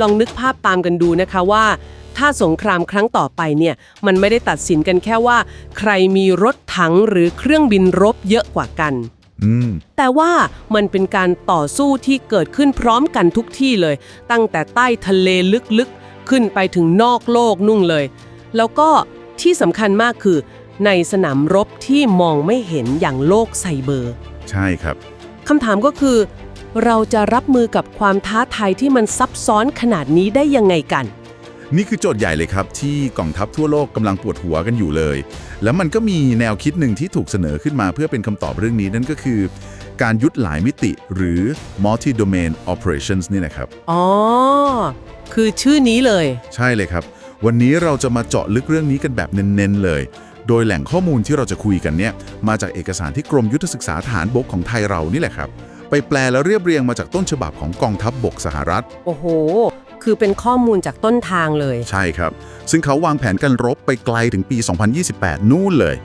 ลองนึกภาพตามกันดูนะคะว่า ถ้าสงครามครั้งต่อไปเนี่ยมันไม่ได้ตัดสินกันแค่ว่า ใครมีรถถังหรือเครื่องบินรบเยอะกว่ากันอืมแต่ว่ามันเป็นการต่อสู้ที่เกิดขึ้นพร้อมกันทุกที่เลย ตั้งแต่ใต้ทะเลลึกๆ ขึ้นไปถึงนอกโลกนุ่งเลย แล้วก็ที่สำคัญมากคือ ในสนามรบที่มองไม่เห็นอย่างโลกไซเบอร์ ใช่ครับคำถามก็คือ เราจะรับมือกับความท้าทายที่มันซับซ้อนขนาดนี้ได้ยังไงกัน นี่คือโจทย์ใหญ่เลยครับ ที่กองทัพทั่วโลกกำลังปวดหัวกันอยู่เลย แล้วมันก็มีแนวคิดหนึ่งที่ถูกเสนอขึ้นมาเพื่อเป็นคำตอบเรื่องนี้นั่นก็คือ การยุดหลายมิติหรือ multi domain operations นี่นะครับ อ๋อ คือชื่อนี้เลย ใช่เลยครับ วันนี้เราจะมาเจาะลึกเรื่องนี้กันแบบเน้นๆเลย โดยแหล่งข้อมูลที่เราจะคุยกันเนี่ย มาจากเอกสารที่กรมยุทธศึกษาทหารบกของไทยเรานี่แหละครับ ไปแปลและเรียบเรียงมาจากต้นฉบับของกองทัพบบกสหรัฐ โอ้โห คือเป็นข้อมูลจากต้นทางเลย ใช่ครับ ซึ่งเขาวางแผนการรบไปไกลถึงปี 2028 นู่นเลย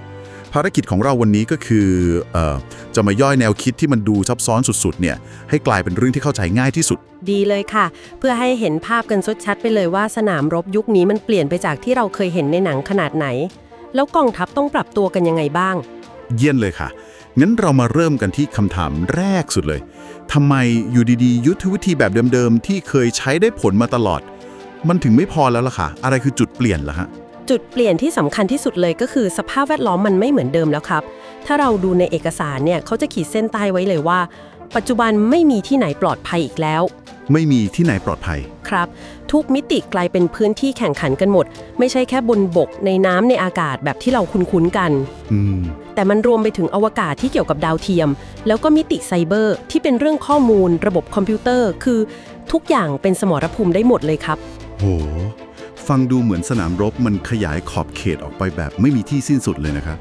ภารกิจของเราวันนี้ก็คือเอ่อจะมาย่อยแนวคิดที่มันดูซับซ้อนสุดๆเนี่ยให้กลายเป็นเรื่องที่เข้าใจง่ายที่สุด ดีเลยค่ะ เพื่อให้เห็นภาพกันชัดๆไปเลยว่าสนามรบยุคนี้มันเปลี่ยนไปจากที่เราเคยเห็นในหนังขนาดไหน แล้วกองทัพต้องปรับตัวกันยังไงบ้าง เยี่ยนเลยค่ะ งั้นเรามาเริ่มกันที่คำถามแรกสุดเลยทำไมอยู่ดีๆ ยุทธวิธีแบบเดิมๆ ที่เคยใช้ได้ผลมาตลอด มันถึงไม่พอแล้วล่ะค่ะ อะไรคือจุดเปลี่ยนล่ะฮะจุดเปลี่ยนที่สำคัญที่สุดเลยก็คือสภาพแวดล้อมมันไม่เหมือนเดิมแล้วครับ ถ้าเราดูในเอกสารเนี่ยเขาจะขีดเส้นใต้ไว้เลยว่า ปัจจุบันไม่มีที่ไหนปลอดภัยอีกแล้ว ไม่มีที่ไหนปลอดภัยครับ ทุกมิติกลายเป็นพื้นที่แข่งขันกันหมด ไม่ใช่แค่บนบกในน้ำในอากาศแบบที่เราคุ้นๆกัน อืม แต่มันรวมไปถึงอวกาศที่เกี่ยวกับดาวเทียม แล้วก็มิติไซเบอร์ที่เป็นเรื่องข้อมูล ระบบคอมพิวเตอร์ คือทุกอย่างเป็นสมรภูมิได้หมดเลยครับ โห ฟังดูเหมือนสนามรบมันขยายขอบเขตออกไปแบบไม่มีที่สิ้นสุดเลยนะครับ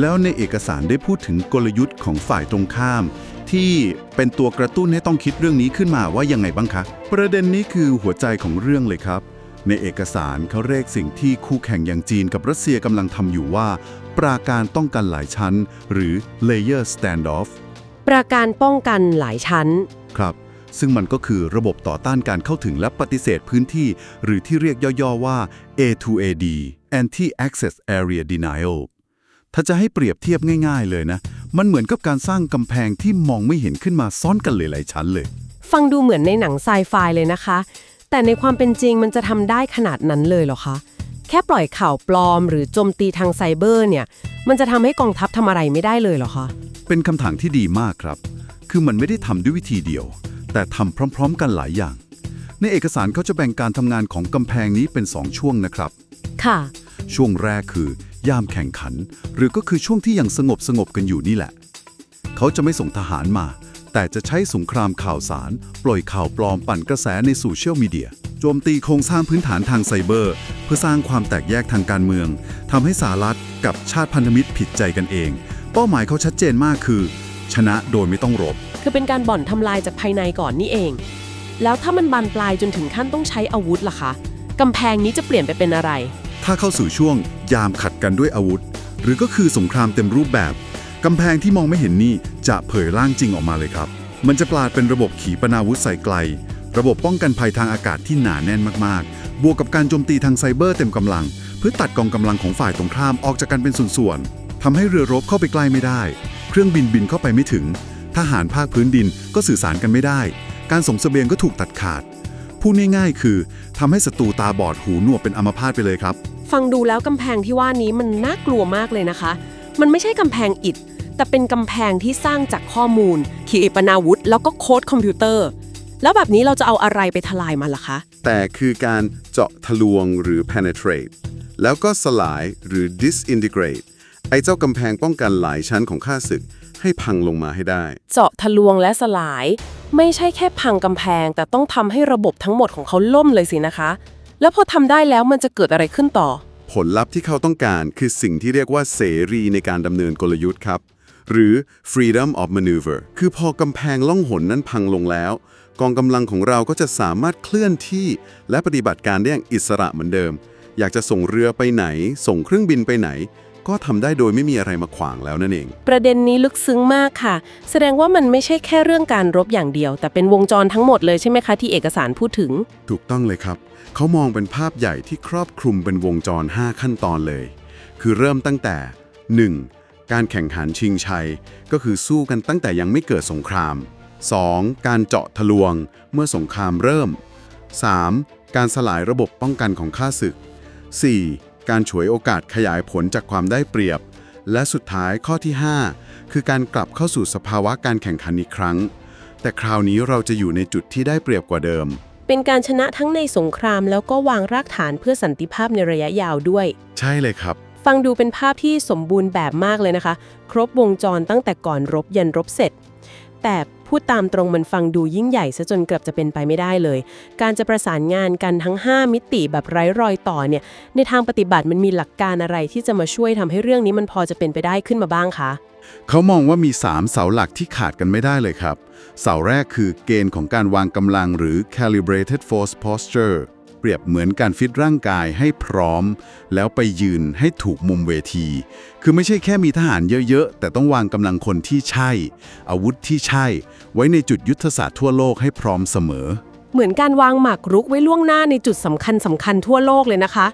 แล้วในเอกสารได้พูดถึงกลยุทธ์ของฝ่ายตรงข้าม ที่เป็นตัวกระตุ้นให้ต้องคิดเรื่องนี้ขึ้นมาว่ายังไงบ้างคะ ประเด็นนี้คือหัวใจของเรื่องเลยครับ ในเอกสารเขาเรียกสิ่งที่คู่แข่งอย่างจีนกับรัสเซียกำลังทำอยู่ว่า ปราการต้องกันหลายชั้น หรือ layer standoff ประการป้องกันหลายชั้น ครับ ซึ่งมันก็คือระบบต่อต้านการเข้าถึงและปฏิเสธพื้นที่ หรือที่เรียกย่อๆว่า A2AD Anti Access Area Denial ถ้าจะให้เปรียบเทียบง่าย ๆ เลยนะ มันเหมือนกับการสร้างกำแพงที่มองไม่เห็นขึ้นมาซ้อนกันหลายๆชั้นเลย ฟังดูเหมือนในหนังไซไฟเลยนะคะ แต่ในความเป็นจริงมันจะทำได้ขนาดนั้นเลยเหรอคะ แค่ปล่อยข่าวปลอมหรือโจมตีทางไซเบอร์เนี่ย มันจะทำให้กองทัพทำอะไรไม่ได้เลยเหรอคะ เป็นคำถามที่ดีมากครับ คือมันไม่ได้ทำด้วยวิธีเดียว แต่ทำพร้อม ๆ กันหลายอย่าง ในเอกสารเขาจะแบ่งการทำงานของกำแพงนี้เป็น 2 ช่วงนะครับ ค่ะ ช่วงแรกคือยามแข่งขัน หรือก็คือช่วงที่ยังสงบสงบๆกันอยู่นี่แหละ เขาจะไม่ส่งทหารมา แต่จะใช้สงครามข่าวสาร ปล่อยข่าวปลอมปั่นกระแสในโซเชียลมีเดียโจมตีโครงสร้างพื้นฐานทางไซเบอร์ เพื่อสร้างความแตกแยกทางการเมืองทำให้สหรัฐกับชาติพันธมิตรผิดใจกันเอง เป้าหมายเขาชัดเจนมากคือ ชนะโดยไม่ต้องรบ คือเป็นการบ่อนทำลายจากภายในก่อนนี่เอง แล้วถ้ามันบานปลายจนถึงขั้นต้องใช้อาวุธล่ะคะกำแพงนี้จะเปลี่ยนไปเป็นอะไร ถ้าเข้าสู่ช่วงยามขัดกันด้วยอาวุธ หรือก็คือสงครามเต็มรูปแบบ กำแพงที่มองไม่เห็นนี่จะเผยร่างจริงออกมาเลยครับ มันจะกลายเป็นระบบขีปนาวุธใส่ไกล ระบบป้องกันภัยทางอากาศที่หนาแน่นมากๆ บวกกับการโจมตีทางไซเบอร์เต็มกำลัง เพื่อตัดกองกำลังของฝ่ายตรงข้ามออกจากกันเป็นส่วนๆทำให้เรือรบเข้าไปใกล้ไม่ได้ เครื่องบินบินเข้าไปไม่ถึง ทหารภาคพื้นดินก็สื่อสารกันไม่ได้ การส่งเสบียงก็ถูกตัดขาดพูดง่ายๆคือทำให้ศัตรูตาบอดหูหนวกเป็นอัมพาตไปเลยครับ ฟังดูแล้วกำแพงที่ว่านี้มันน่ากลัวมากเลยนะคะ มันไม่ใช่กำแพงอิฐ แต่เป็นกำแพงที่สร้างจากข้อมูล ขีปนาวุธ แล้วก็โค้ดคอมพิวเตอร์ แล้วแบบนี้เราจะเอาอะไรไปทลายมันล่ะคะ แต่คือการเจาะทะลวงหรือ penetrate แล้วก็สลายหรือ disintegrate ไอ้เจ้ากำแพงป้องกันหลายชั้นของข้าศึก ให้พังลงมาให้ได้ เจาะทะลวงและสลาย ไม่ใช่แค่พังกำแพง แต่ต้องทำให้ระบบทั้งหมดของเขาล่มเลยสินะคะ แล้วพอทำได้แล้วมันจะเกิดอะไรขึ้นต่อ ผลลัพธ์ที่เขาต้องการคือสิ่งที่เรียกว่าเสรีในการดำเนินกลยุทธ์ครับ หรือ freedom of maneuver คือพอกำแพงล่องหนนั้นพังลงแล้ว กองกำลังของเราก็จะสามารถเคลื่อนที่ และปฏิบัติการได้อย่างอิสระเหมือนเดิม อยากจะส่งเรือไปไหน ส่งเครื่องบินไปไหน ก็ทำได้โดยไม่มีอะไรมาขวางแล้วนั่นเอง ประเด็นนี้ลึกซึ้งมากค่ะ แสดงว่ามันไม่ใช่แค่เรื่องการรบอย่างเดียว แต่เป็นวงจรทั้งหมดเลยใช่ไหมคะที่เอกสารพูดถึง ถูกต้องเลยครับ เขามองเป็นภาพใหญ่ที่ครอบคลุมเป็นวงจร 5 ขั้นตอนเลย คือเริ่มตั้งแต่ 1. การแข่งขันชิงชัย ก็คือสู้กันตั้งแต่ยังไม่เกิดสงคราม 2. การเจาะทะลวง เมื่อสงครามเริ่ม 3. การสลายระบบป้องกันของข้าศึก 4. การฉวยโอกาสขยายผลจากความได้เปรียบ และสุดท้ายข้อที่ 5 คือการกลับเข้าสู่สภาวะการแข่งขันอีกครั้ง แต่คราวนี้เราจะอยู่ในจุดที่ได้เปรียบกว่าเดิม เป็นการชนะทั้งในสงครามแล้วก็วางรากฐานเพื่อสันติภาพในระยะยาวด้วย ใช่เลยครับ ฟังดูเป็นภาพที่สมบูรณ์แบบมากเลยนะคะ ครบวงจรตั้งแต่ก่อนรบยันรบเสร็จ แต่ พูดตามตรงมันฟังดูยิ่งใหญ่ซะจนเกือบจะเป็นไปไม่ได้เลย การจะประสานงานกันทั้ง 5 มิติแบบไร้รอยต่อเนี่ย ในทางปฏิบัติมันมีหลักการอะไรที่จะมาช่วยทำให้เรื่องนี้มันพอจะเป็นไปได้ขึ้นมาบ้างคะเขามองว่ามี 3 เสาหลักที่ขาดกันไม่ได้เลยครับ เสาแรกคือเกณฑ์ของการวางกำลังหรือ calibrated force posture เปรียบเหมือนการฟิตร่างกายให้พร้อม แล้วไปยืนให้ถูกมุมเวที คือไม่ใช่แค่มีทหารเยอะๆ แต่ต้องวางกำลังคนที่ใช่ อาวุธที่ใช่ ไว้ในจุดยุทธศาสตร์ทั่วโลกให้พร้อมเสมอ เหมือนการวางหมากรุกไว้ล่วงหน้าในจุดสำคัญสำคัญทั่วโลกเลยนะคะ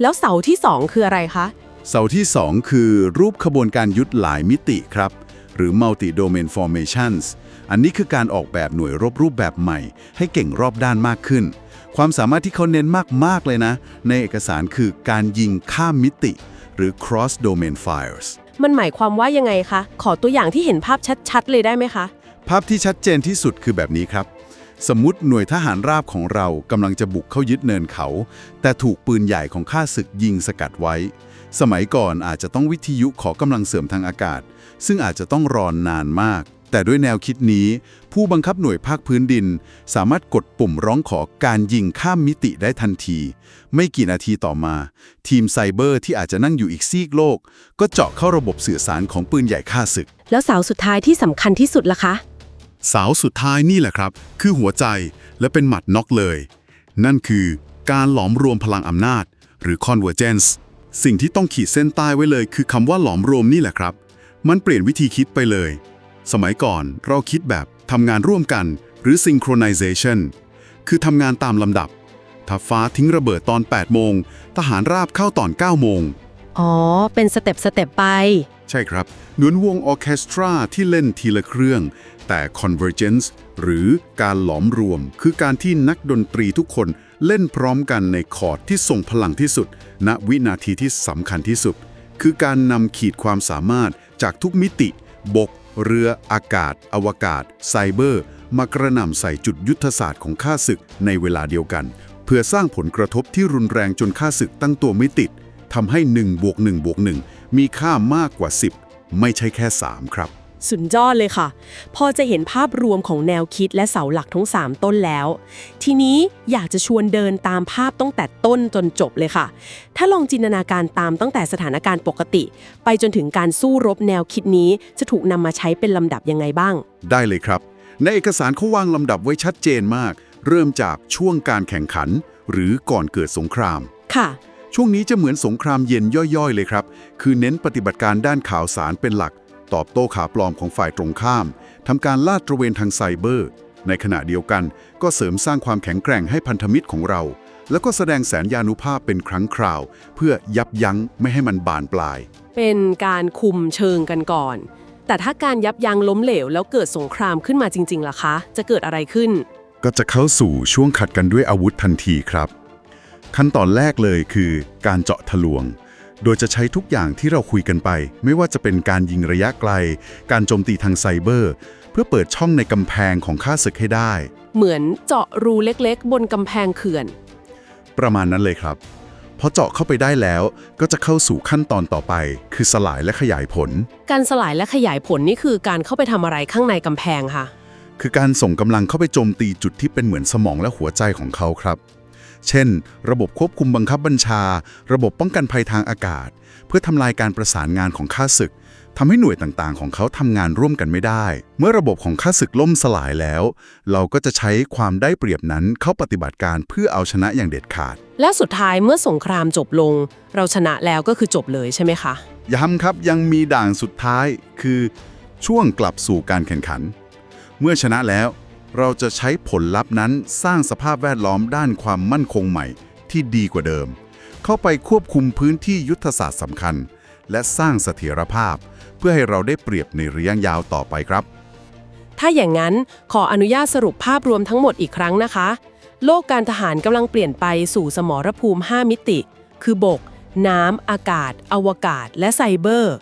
แล้วเสาที่2คืออะไรคะเสาที่2คือรูปขบวนการยุทธหลายมิติครับหรือ multi domain formations อันนี้คือการออกแบบหน่วยรบรูปแบบใหม่ ให้เก่งรอบด้านมากขึ้น ความสามารถที่เขาเน้นมาก ๆ เลยนะ ในเอกสารคือการยิงข้ามมิติ หรือ cross domain fires มันหมายความว่ายังไงคะ ขอตัวอย่างที่เห็นภาพชัด ๆ เลยได้ไหมคะ ภาพที่ชัดเจนที่สุดคือแบบนี้ครับ สมมติหน่วยทหารราบของเรากำลังจะบุกเข้ายึดเนินเขา แต่ถูกปืนใหญ่ของข้าศึกยิงสกัดไว้ สมัยก่อนอาจจะต้องวิทยุขอกำลังเสริมทางอากาศ ซึ่งอาจจะต้องรอนนานมาก แต่ด้วยแนวคิดนี้ ผู้บังคับหน่วยภาคพื้นดิน สามารถกดปุ่มร้องขอการยิงข้ามมิติได้ทันที ไม่กี่นาทีต่อมา ทีมไซเบอร์ที่อาจจะนั่งอยู่อีกซีกโลก ก็เจาะเข้าระบบสื่อสารของปืนใหญ่ข้าศึก แล้วเสาสุดท้ายที่สำคัญที่สุดล่ะคะเสาสุดท้ายนี่แหละครับ คือหัวใจและเป็นหมัดน็อกเลย นั่นคือการหลอมรวมพลังอำนาจ หรือ convergence สิ่งที่ต้องขีดเส้นใต้ไว้เลย คือคำว่าหลอมรวมนี่แหละครับ มันเปลี่ยนวิธีคิดไปเลย สมัยก่อนเราคิดแบบทำงานร่วมกันหรือ synchronization คือทำงานตามลำดับ ถ้าฟ้าทิ้งระเบิดตอน 8 โมง ทหารราบเข้าตอน 9 โมง อ๋อ เป็นสเต็ปสเต็ปไป ใช่ครับเหมือนวงออร์เคสตราที่เล่นทีละเครื่อง แต่ convergence หรือการหลอมรวม คือการที่นักดนตรีทุกคนเล่นพร้อมกันในคอร์ดที่ส่งพลังที่สุด ณวินาทีที่สำคัญที่สุด คือการนำขีดความสามารถจากทุกมิติ บก เรืออากาศ อวกาศ ไซเบอร์ มากระหน่ำใส่จุดยุทธศาสตร์ของข้าศึกในเวลาเดียวกัน เพื่อสร้างผลกระทบที่รุนแรงจนข้าศึกตั้งตัวไม่ติดทำให้1บวก1บวก1มีค่ามากกว่า 10 ไม่ใช่แค่ 3 ครับ สุดยอดเลยค่ะ พอจะเห็นภาพรวมของแนวคิดและเสาหลักทั้ง 3 ต้นแล้ว ทีนี้อยากจะชวนเดินตามภาพตั้งแต่ต้นจนจบเลยค่ะ ถ้าลองจินตนาการตามตั้งแต่สถานการณ์ปกติ ไปจนถึงการสู้รบแนวคิดนี้จะถูกนำมาใช้เป็นลำดับยังไงบ้าง ได้เลยครับ ในเอกสารเขาวางลำดับไว้ชัดเจนมาก เริ่มจากช่วงการแข่งขัน หรือก่อนเกิดสงครามค่ะช่วงนี้จะเหมือนสงครามเย็นย่อยๆ เลยครับ คือเน้นปฏิบัติการด้านข่าวสารเป็นหลัก ตอบโต้ข่าวปลอมของฝ่ายตรงข้ามทำการลาดตระเวนทางไซเบอร์ ในขณะเดียวกันก็เสริมสร้างความแข็งแกร่งให้พันธมิตรของเรา แล้วก็แสดงแสนยานุภาพเป็นครั้งคราว เพื่อยับยั้งไม่ให้มันบานปลาย เป็นการคุมเชิงกันก่อน แต่ถ้าการยับยั้งล้มเหลว แล้วเกิดสงครามขึ้นมาจริงๆล่ะคะ จะเกิดอะไรขึ้น ก็จะเข้าสู่ช่วงขัดกันด้วยอาวุธทันทีครับ ขั้นตอนแรกเลยคือการเจาะทะลวง โดยจะใช้ทุกอย่างที่เราคุยกันไป ไม่ว่าจะเป็นการยิงระยะไกล การโจมตีทางไซเบอร์ เพื่อเปิดช่องในกำแพงของข้าศึกให้ได้ เหมือนเจาะรูเล็กๆ บนกำแพงเขื่อน ประมาณนั้นเลยครับพอเจาะเข้าไปได้แล้วก็จะเข้าสู่ขั้นตอนต่อไป คือสลายและขยายผล การสลายและขยายผลนี่คือการเข้าไปทำอะไรข้างในกำแพงค่ะ คือการส่งกำลังเข้าไปโจมตีจุดที่เป็นเหมือนสมองและหัวใจของเขาครับ เช่น ระบบควบคุมบังคับบัญชา ระบบป้องกันภัยทางอากาศ เพื่อทำลายการประสานงานของข้าศึกทำให้หน่วยต่างๆ ของเขาทำงานร่วมกันไม่ได้ เมื่อระบบของข้าศึกล่มสลายแล้ว เราก็จะใช้ความได้เปรียบนั้นเข้าปฏิบัติการเพื่อเอาชนะอย่างเด็ดขาด และสุดท้ายเมื่อสงครามจบลง เราชนะแล้วก็คือจบเลยใช่ไหมคะ ย้ำครับยังมีด่านสุดท้ายคือช่วงกลับสู่การแข่งขัน เมื่อชนะแล้ว เราจะใช้ผลลัพธ์นั้นสร้างสภาพแวดล้อมด้านความมั่นคงใหม่ที่ดีกว่าเดิม เข้าไปควบคุมพื้นที่ยุทธศาสตร์สำคัญ และสร้างเสถียรภาพ เพื่อให้เราได้เปรียบในระยะยาวต่อไปครับ ถ้าอย่างนั้นขออนุญาตสรุปภาพรวมทั้งหมดอีกครั้งนะคะ โลกการทหารกำลังเปลี่ยนไปสู่สมรภูมิ 5 มิติ คือบก น้ำอากาศ อวกาศ และไซเบอร์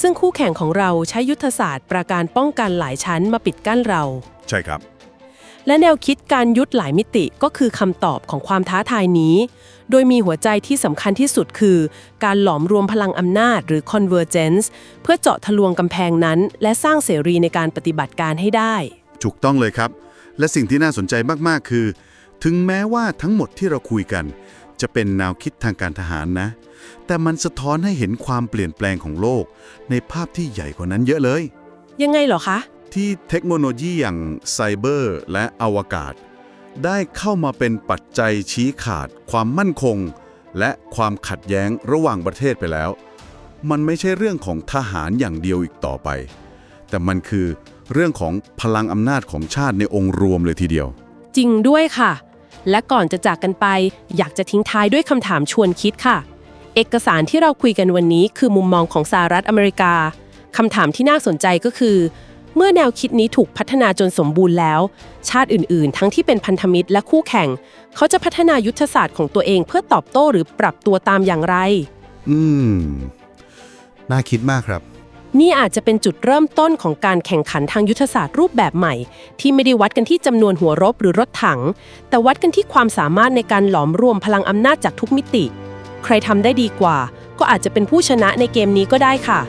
ซึ่งคู่แข่งของเราใช้ยุทธศาสตร์ ประการป้องกันหลายชั้นมาปิดกั้นเรา ใช่ครับ และแนวคิดการยุทธหลายมิติก็คือคำตอบของความท้าทายนี้ โดยมีหัวใจที่สำคัญที่สุดคือ การหลอมรวมพลังอำนาจหรือ convergence เพื่อเจาะทะลวงกำแพงนั้น และสร้างเสรีในการปฏิบัติการให้ได้ ถูกต้องเลยครับ และสิ่งที่น่าสนใจมาก ๆ คือ ถึงแม้ว่าทั้งหมดที่เราคุยกัน จะเป็นแนวคิดทางการทหารนะ แต่มันสะท้อนให้เห็นความเปลี่ยนแปลงของโลก ในภาพที่ใหญ่กว่านั้นเยอะเลย ยังไงเหรอคะ ที่เทคโนโลยีอย่างไซเบอร์และอวกาศ ได้เข้ามาเป็นปัจจัยชี้ขาดความมั่นคง และความขัดแย้งระหว่างประเทศไปแล้ว มันไม่ใช่เรื่องของทหารอย่างเดียวอีกต่อไป แต่มันคือเรื่องของพลังอำนาจของชาติในองค์รวมเลยทีเดียว จริงด้วยค่ะ และก่อนจะจากกันไป อยากจะทิ้งท้ายด้วยคำถามชวนคิดค่ะ เอกสารที่เราคุยกันวันนี้คือมุมมองของสหรัฐอเมริกาคำถามที่น่าสนใจก็คือ เมื่อแนวคิดนี้ถูกพัฒนาจนสมบูรณ์แล้ว ชาติอื่นๆ ทั้งที่เป็นพันธมิตรและคู่แข่ง เขาจะพัฒนายุทธศาสตร์ของตัวเองเพื่อตอบโต้หรือปรับตัวตามอย่างไร อืม น่าคิดมากครับ นี่อาจจะเป็นจุดเริ่มต้นของการแข่งขันทางยุทธศาสตร์รูปแบบใหม่ ที่ไม่ได้วัดกันที่จำนวนหัวรบหรือรถถัง แต่วัดกันที่ความสามารถในการหลอมรวมพลังอำนาจจากทุกมิติ ใครทำได้ดีกว่า ก็อาจจะเป็นผู้ชนะในเกมนี้ก็ได้ค่ะ